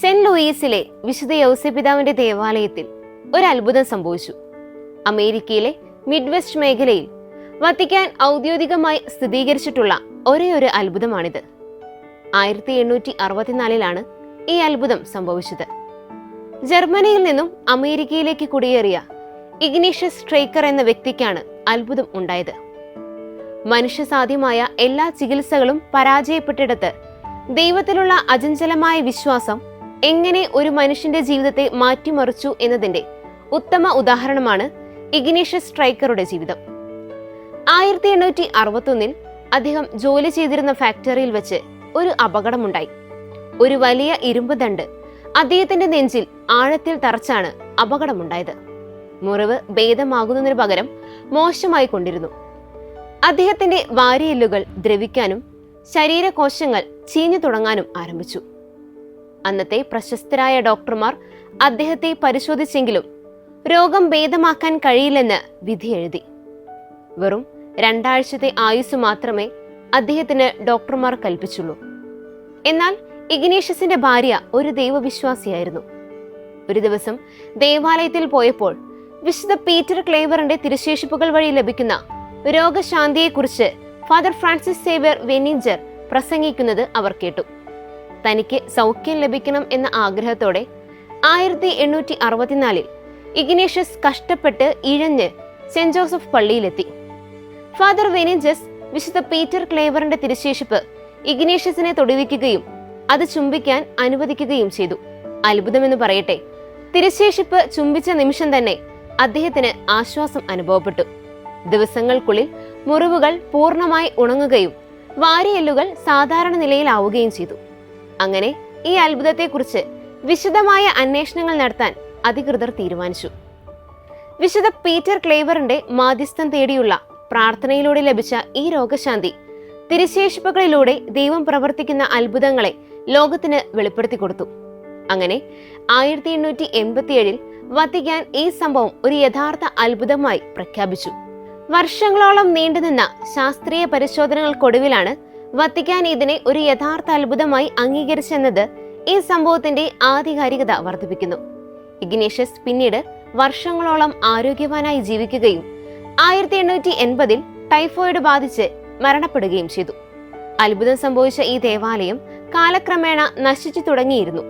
Saint ലൂയിസിലെ വിശുദ്ധ യൗസപിതാവിന്റെ ദേവാലയത്തിൽ ഒരു അത്ഭുതം സംഭവിച്ചു. അമേരിക്കയിലെ മിഡ് വെസ്റ്റ് മേഖലയിൽ വത്തിക്കാൻ ഔദ്യോഗികമായി സ്ഥിരീകരിച്ചിട്ടുള്ള ഒരേ ഒരു അത്ഭുതമാണിത്. ആയിരത്തി എണ്ണൂറ്റി അറുപത്തിനാലിലാണ് ഈ അത്ഭുതം സംഭവിച്ചത്. ജർമ്മനിയിൽ നിന്നും അമേരിക്കയിലേക്ക് കുടിയേറിയ ഇഗ്നീഷ്യസ് സ്ട്രൈക്കർ എന്ന വ്യക്തിക്കാണ് അത്ഭുതം ഉണ്ടായത്. മനുഷ്യസാധ്യമായ എല്ലാ ചികിത്സകളും പരാജയപ്പെട്ടിടത്ത് ദൈവത്തിലുള്ള അചഞ്ചലമായ വിശ്വാസം എങ്ങനെ ഒരു മനുഷ്യന്റെ ജീവിതത്തെ മാറ്റിമറിച്ചു എന്നതിന്റെ ഉത്തമ ഉദാഹരണമാണ് ഇഗ്നീഷ്യസ് സ്ട്രൈക്കറുടെ ജീവിതം. ആയിരത്തി എണ്ണൂറ്റി അറുപത്തൊന്നിൽ അദ്ദേഹം ജോലി ചെയ്തിരുന്ന ഫാക്ടറിയിൽ വെച്ച് ഒരു അപകടമുണ്ടായി. ഒരു വലിയ ഇരുമ്പ് ദണ്ട് അദ്ദേഹത്തിന്റെ നെഞ്ചിൽ ആഴത്തിൽ തറച്ചാണ് അപകടമുണ്ടായത്. മുറിവ് ഭേദമാകുന്നതിന് പകരം മോശമായി കൊണ്ടിരുന്നു. അദ്ദേഹത്തിന്റെ വാരിയെല്ലുകൾ ദ്രവിക്കാനും ശരീരകോശങ്ങൾ ചീഞ്ഞു തുടങ്ങാനും ആരംഭിച്ചു. അന്നത്തെ പ്രശസ്തരായ ഡോക്ടർമാർ അദ്ദേഹത്തെ പരിശോധിച്ചെങ്കിലും രോഗം ഭേദമാക്കാൻ കഴിയില്ലെന്ന് വിധി എഴുതി. വെറും രണ്ടാഴ്ചത്തെ ആയുസ് മാത്രമേ അദ്ദേഹത്തിന് ഡോക്ടർമാർ കൽപ്പിച്ചുള്ളൂ. എന്നാൽ ഇഗ്നേഷ്യസിന്റെ ഭാര്യ ഒരു ദൈവവിശ്വാസിയായിരുന്നു. ഒരു ദിവസം ദേവാലയത്തിൽ പോയപ്പോൾ വിശുദ്ധ പീറ്റർ ക്ലേവറിന്റെ തിരുശേഷിപ്പുകൾ വഴി ലഭിക്കുന്ന രോഗശാന്തിയെക്കുറിച്ച് ഫാദർ ഫ്രാൻസിസ് സേവ്യർ വെനിഞ്ചർ പ്രസംഗിക്കുന്നത് അവർ കേട്ടു. തനിക്ക് സൗഖ്യം ലഭിക്കണം എന്ന ആഗ്രഹത്തോടെ ആയിരത്തി എണ്ണൂറ്റി അറുപത്തിനാലിൽ ഇഗ്നേഷ്യസ് കഷ്ടപ്പെട്ട് ഇഴഞ്ഞ് സെന്റ് ജോസഫ് പള്ളിയിലെത്തി. ഫാദർ വെനിഞ്ചസ് വിശുദ്ധ പീറ്റർ ക്ലേവറിന്റെ തിരുശേഷിപ്പ് ഇഗ്നേഷ്യസിനെ തൊടുവിക്കുകയും അത് ചുംബിക്കാൻ അനുവദിക്കുകയും ചെയ്തു. അത്ഭുതമെന്ന് പറയട്ടെ തിരുശേഷിപ്പ് ചുംബിച്ച നിമിഷം തന്നെ അദ്ദേഹത്തിന് ആശ്വാസം അനുഭവപ്പെട്ടു. ദിവസങ്ങൾക്കുള്ളിൽ മുറിവുകൾ പൂർണമായി ഉണങ്ങുകയും വാരിയെല്ലുകൾ സാധാരണ നിലയിലാവുകയും ചെയ്തു. അങ്ങനെ ഈ അത്ഭുതത്തെക്കുറിച്ച് വിശദമായ അന്വേഷണങ്ങൾ നടത്താൻ അധികൃതർ തീരുമാനിച്ചു. വിശുദ്ധ പീറ്റർ ക്ലേവറിന്റെ മാധ്യസ്ഥം തേടിയുള്ള പ്രാർത്ഥനയിലൂടെ ലഭിച്ച ഈ രോഗശാന്തി തിരുശേഷിപ്പുകളിലൂടെ ദൈവം പ്രവർത്തിക്കുന്ന അത്ഭുതങ്ങളെ ലോകത്തിന് വെളിപ്പെടുത്തി കൊടുത്തു. അങ്ങനെ ആയിരത്തി എണ്ണൂറ്റി എൺപത്തിയേഴിൽ വത്തിക്കാൻ ഈ സംഭവം ഒരു യഥാർത്ഥ അത്ഭുതമായി പ്രഖ്യാപിച്ചു. വർഷങ്ങളോളം നീണ്ടുനിന്ന ശാസ്ത്രീയ പരിശോധനകൾക്കൊടുവിലാണ് വത്തിക്കാൻ ഇതിനെ ഒരു യഥാർത്ഥ അത്ഭുതമായി അംഗീകരിച്ചെന്നത് ഈ സംഭവത്തിന്റെ ആധികാരികത വർദ്ധിപ്പിക്കുന്നു. ഇഗ്നേഷ്യസ് പിന്നീട് വർഷങ്ങളോളം ആരോഗ്യവാനായി ജീവിക്കുകയും ആയിരത്തി എണ്ണൂറ്റി എൺപതിൽ ടൈഫോയിഡ് ബാധിച്ച് മരണപ്പെടുകയും ചെയ്തു. അത്ഭുതം സംഭവിച്ച ഈ ദേവാലയം കാലക്രമേണ നശിച്ചു തുടങ്ങിയിരുന്നു.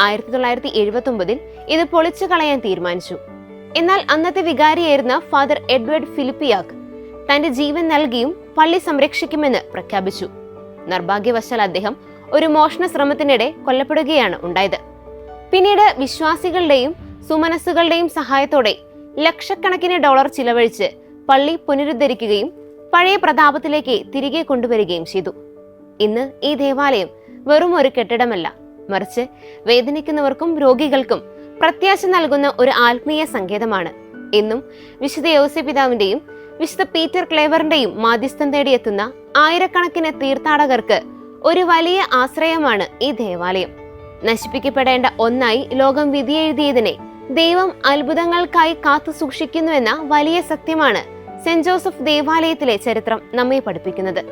ആയിരത്തി തൊള്ളായിരത്തി എഴുപത്തി ഒമ്പതിൽ ഇത് പൊളിച്ചു കളയാൻ തീരുമാനിച്ചു. എന്നാൽ അന്നത്തെ വികാരിയായിരുന്ന ഫാദർ എഡ്വേർഡ് ഫിലിപ്പിയാക്ക് തന്റെ ജീവൻ നൽകിയും പള്ളി സംരക്ഷിക്കുമെന്ന് പ്രഖ്യാപിച്ചു. നിർഭാഗ്യവശാൽ അദ്ദേഹം ഒരു മോഷണ ശ്രമത്തിനിടെ കൊല്ലപ്പെടുകയാണ് ഉണ്ടായത്. പിന്നീട് വിശ്വാസികളുടെയും സുമനസ്സുകളുടെയും സഹായത്തോടെ ലക്ഷക്കണക്കിന് ഡോളർ ചിലവഴിച്ച് പള്ളി പുനരുദ്ധരിക്കുകയും പഴയ പ്രതാപത്തിലേക്ക് തിരികെ കൊണ്ടുവരികയും ചെയ്തു. ഇന്ന് ഈ ദേവാലയം വെറും ഒരു കെട്ടിടമല്ല. മറിച്ച് വേദനിക്കുന്നവർക്കും രോഗികൾക്കും പ്രത്യാശ നൽകുന്ന ഒരു ആത്മീയ സങ്കേതമാണ്. എന്നും വിശുദ്ധ യോസപിതാവിന്റെയും വിശുദ്ധ പീറ്റർ ക്ലേവറിന്റെയും മാധ്യസ്ഥം തേടിയെത്തുന്ന ആയിരക്കണക്കിന് തീർത്ഥാടകർക്ക് ഒരു വലിയ ആശ്രയമാണ് ഈ ദേവാലയം. നശിപ്പിക്കപ്പെടേണ്ട ഒന്നായി ലോകം വിധിയെഴുതിയതിനെ ദൈവം അത്ഭുതങ്ങൾക്കായി കാത്തു സൂക്ഷിക്കുന്നുവെന്ന വലിയ സത്യമാണ് സെന്റ് ജോസഫ് ദേവാലയത്തിലെ ചരിത്രം നമ്മെ പഠിപ്പിക്കുന്നത്.